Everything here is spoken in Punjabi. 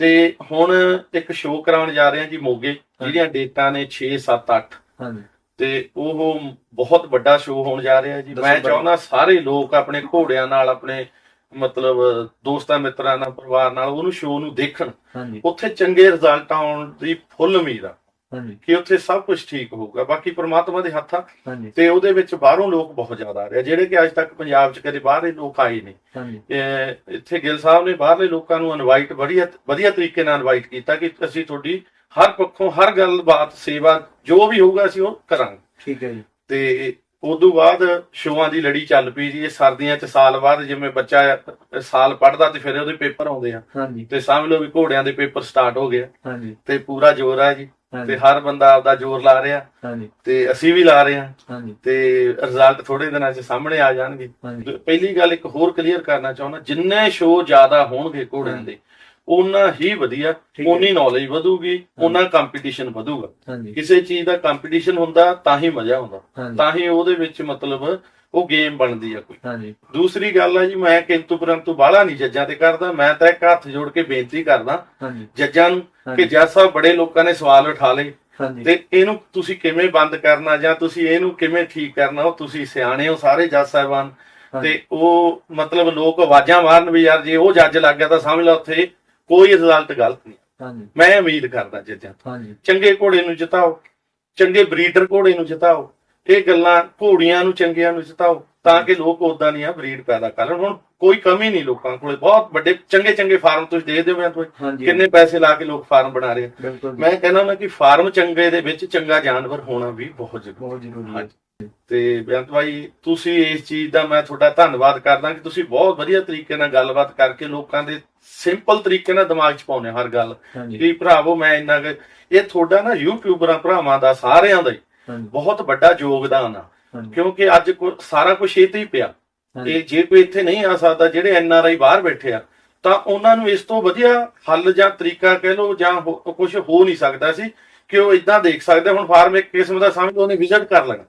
ਤੇ ਹੁਣ ਇੱਕ ਸ਼ੋਅ ਕਰਾਉਣ ਜਾ ਰਹੇ ਹਾਂ ਜੀ ਮੋਗੇ ਜਿਹੜੀਆਂ ਡੇਟਾਂ ਨੇ 6 7 8 ਹਾਂਜੀ। ਤੇ ਉਹ ਬਹੁਤ ਵੱਡਾ ਸ਼ੋਅ ਹੋਣ ਜਾ ਰਿਹਾ ਜੀ। ਮੈਂ। ਚਾਹੁੰਦਾ ਸਾਰੇ ਲੋਕ ਆਪਣੇ ਘੋੜਿਆਂ ਨਾਲ ਆਪਣੇ ਮਤਲਬ ਦੋਸਤਾਂ ਮਿੱਤਰਾਂ ਨਾਲ ਪਰਿਵਾਰ ਨਾਲ ਉਹਨੂੰ ਸ਼ੋਅ ਨੂੰ ਦੇਖਣ। ਉੱਥੇ ਚੰਗੇ ਰਿਜ਼ਲਟ ਆਉਣ ਦੀ ਫੁੱਲ ਉਮੀਦ ਆ। ਕਿ ਉੱਥੇ ਸਭ ਕੁਝ ਠੀਕ ਹੋਊਗਾ। ਬਾਕੀ ਪ੍ਰਮਾਤਮਾ ਦੇ ਹੱਥ ਤੇ ਉਹਦੇ ਵਿੱਚ ਬਾਹਰੋਂ ਲੋਕ ਬਹੁਤ ਜ਼ਿਆਦਾ ਆ ਰਹੇ ਜਿਹੜੇ ਕਿ ਅੱਜ ਤੱਕ ਪੰਜਾਬ 'ਚ ਕਦੇ ਬਾਹਰਲੇ ਲੋਕ ਆਏ ਨਹੀਂ। ਇੱਥੇ ਗਿੱਲ ਸਾਹਿਬ ਨੇ ਬਾਹਰਲੇ ਲੋਕਾਂ ਨੂੰ ਇਨਵਾਈਟ ਵਧੀਆ ਵਧੀਆ ਤਰੀਕੇ ਨਾਲ ਇਨਵਾਈਟ ਕੀਤਾ ਕਿ ਅਸੀਂ ਤੁਹਾਡੀ ਹਰ ਪੱਖੋਂ ਹਰ ਗੱਲਬਾਤ ਸੇਵਾ ਜੋ ਵੀ ਹੋਊਗਾ ਅਸੀਂ ਉਹ ਕਰਾਂਗੇ। ਠੀਕ ਹੈ ਜੀ। ਤੇ ਉਦੋਂ ਬਾਅਦ ਸ਼ੋਆਂ ਦੀ ਲੜੀ ਚੱਲ ਪਈ ਜੀ। ਇਹ ਸਰਦੀਆਂ 'ਚ ਸਾਲ ਬਾਅਦ ਜਿਵੇਂ ਬੱਚਾ ਸਾਲ ਪੜ੍ਹਦਾ ਤੇ ਫਿਰ ਉਹਦੇ ਪੇਪਰ ਆਉਂਦੇ ਆ। ਹਾਂਜੀ। ਤੇ ਸਮਝ ਲਓ ਵੀ ਘੋੜਿਆਂ ਦੇ ਪੇਪਰ ਸਟਾਰਟ ਹੋ ਗਏ ਹਾਂਜੀ। ਤੇ ਪੂਰਾ ਜ਼ੋਰ ਆ ਜੀ। ਤੇ ਹਰ ਬੰਦਾ ਆਪਦਾ ਜ਼ੋਰ ਲਾ ਰਿਹਾ। ਹਾਂਜੀ। ਤੇ ਅਸੀਂ ਵੀ ਲਾ ਰਹੇ ਹਾਂ। ਹਾਂਜੀ। ਤੇ ਰਿਜ਼ਲਟ ਥੋੜੇ ਦਿਨਾਂ 'ਚ ਸਾਹਮਣੇ ਆ ਜਾਣਗੇ। ਪਹਿਲੀ ਗੱਲ ਇੱਕ ਹੋਰ ਕਲੀਅਰ ਕਰਨਾ ਚਾਹੁੰਦਾ ਜਿੰਨੇ ਸ਼ੋਅ ਜ਼ਿਆਦਾ ਹੋਣਗੇ ਘੋੜਿਆਂ ਦੇ ਉਨਾ ਹੀ ਵਧੀਆ। ਉਨੀ ਨੌਲੇਜ ਵਧੂਗੀ ਉਨਾ ਕੰਪੀਟੀਸ਼ਨ ਵਧੂਗਾ। ਕਿਸੇ ਚੀਜ਼ ਦਾ ਕੰਪੀਟੀਸ਼ਨ ਹੁੰਦਾ ਤਾਂ ਹੀ ਮਜ਼ਾ ਆਉਂਦਾ। ਤਾਂ ਹੀ ਉਹਦੇ ਵਿੱਚ ਮਤਲਬ ਉਹ ਗੇਮ ਬਣਦੀ ਆ ਕੋਈ। ਹਾਂਜੀ। ਦੂਸਰੀ ਗੱਲ ਆ ਜੀ ਮੈਂ ਕਿੰਤੂ ਪਰੰਤੂ ਬਾਹਲਾ ਨਹੀਂ ਜੱਜਾਂ ਤੇ ਕਰਦਾ ਮੈਂ ਤਾਂ ਇੱਕ ਹੱਥ ਜੋੜ ਕੇ ਬੇਨਤੀ ਕਰਦਾ ਜੱਜਾਂ ਨੂੰ ਕਿ ਜੱਜ ਸਾਹਿਬ ਬੜੇ ਲੋਕਾਂ ਨੇ ਸਵਾਲ ਉਠਾ ਲਏ। ਤੇ ਇਹਨੂੰ ਤੁਸੀਂ ਕਿਵੇਂ ਬੰਦ ਕਰਨਾ ਜਾਂ ਤੁਸੀਂ ਇਹਨੂੰ ਕਿਵੇਂ ਠੀਕ ਕਰਨਾ ਉਹ ਤੁਸੀਂ ਸਿਆਣੇ ਹੋ ਸਾਰੇ ਜੱਜ ਸਾਹਿਬਾਨ। ਤੇ ਉਹ ਮਤਲਬ ਲੋਕ ਆਵਾਜ਼ਾਂ ਮਾਰਨ ਵੀ ਯਾਰ ਜੇ ਉਹ ਜੱਜ ਲੱਗ ਗਿਆ ਤਾਂ ਸਮਝ ਲਓ ਉੱਥੇ ਕੋਈ ਰਿਜ਼ਲਟ ਗਲਤ ਨਹੀਂ। ਹਾਂਜੀ। ਮੈਂ ਉਮੀਦ ਕਰਦਾ ਜੱਜਾਂ ਤੋਂ। ਹਾਂਜੀ। ਚੰਗੇ ਘੋੜੇ ਨੂੰ ਜਿਤਾਓ ਚੰਗੇ ਬਰੀਡਰ ਘੋੜੇ ਨੂੰ ਜਿਤਾਓ ਇਹ ਗੱਲਾਂ ਘੋੜੀਆਂ ਨੂੰ ਚੰਗਿਆਂ ਨੂੰ ਜਿਤਾਓ ਤਾਂ ਕਿ ਲੋਕ ਉਦਾਂ ਦੀਆਂ ਬਰੀਡ ਪੈਦਾ ਕਰਨ ਹੁਣ ਕੋਈ ਕਮੀ ਨਹੀਂ ਲੋਕਾਂ ਕੋਲੇ। ਬਹੁਤ ਵੱਡੇ ਚੰਗੇ ਚੰਗੇ ਫਾਰਮ ਤੁਸੀਂ ਦੇਖਦੇ ਹੋ ਤੁਸੀਂ ਕਿੰਨੇ ਪੈਸੇ ਲਾ ਕੇ ਲੋਕ ਫਾਰਮ ਬਣਾ ਰਹੇ ਮੈਂ ਕਹਿੰਦਾ ਮੈਂ ਕਿ ਫਾਰਮ ਚੰਗੇ ਦੇ ਵਿੱਚ ਚੰਗਾ ਜਾਨਵਰ ਹੋਣਾ ਵੀ ਬਹੁਤ ਜ਼ਰੂਰੀ ਹੈ। ਤੇ ਬੇਅੰਤ ਭਾਈ ਤੁਸੀਂ ਇਸ ਚੀਜ਼ ਦਾ ਮੈਂ ਤੁਹਾਡਾ ਧੰਨਵਾਦ ਕਰਦਾ ਕਿ ਤੁਸੀਂ ਬਹੁਤ ਵਧੀਆ ਤਰੀਕੇ ਨਾਲ ਗੱਲਬਾਤ ਕਰਕੇ ਲੋਕਾਂ ਦੇ ਸਿੰਪਲ ਤਰੀਕੇ ਨਾਲ ਦਿਮਾਗ 'ਚ ਪਾਉਂਦੇ ਹੋ ਹਰ ਗੱਲ। ਵੀ ਭਰਾਵੋ ਮੈਂ ਇੰਨਾ ਕੁ- ਇਹ ਤੁਹਾਡਾ ਨਾ ਯੂਟਿਊਬਰਾਂ ਭਰਾਵਾਂ ਦਾ ਸਾਰਿਆਂ ਦਾ ਹੀ। ਬਹੁਤ ਵੱਡਾ ਯੋਗਦਾਨ ਆ। ਕਿਉਂਕਿ ਅੱਜ ਸਾਰਾ ਕੁਝ ਇਹ ਤੇ ਹੀ ਪਿਆ। ਤੇ ਜੇ ਕੋਈ ਇੱਥੇ ਨਹੀਂ ਆ ਸਕਦਾ ਜਿਹੜੇ ਐਨ ਆਰ ਆਈ ਬਾਹਰ ਬੈਠੇ ਆ ਤਾਂ ਉਹਨਾਂ ਨੂੰ ਇਸ ਤੋਂ ਵਧੀਆ ਹੱਲ ਜਾਂ ਤਰੀਕਾ ਕਹਿ ਲਓ ਜਾਂ ਕੁਝ ਹੋ ਨਹੀਂ ਸਕਦਾ ਸੀ ਕਿ ਉਹ ਇਦਾਂ ਦੇਖ ਸਕਦੇ ਹੁਣ ਫਾਰਮ ਇੱਕ ਕਿਸਮ ਦਾ ਸਮਝ ਲਓ ਉਹਨੇ ਵਿਜ਼ਿਟ ਕਰ ਲੈਣਾ।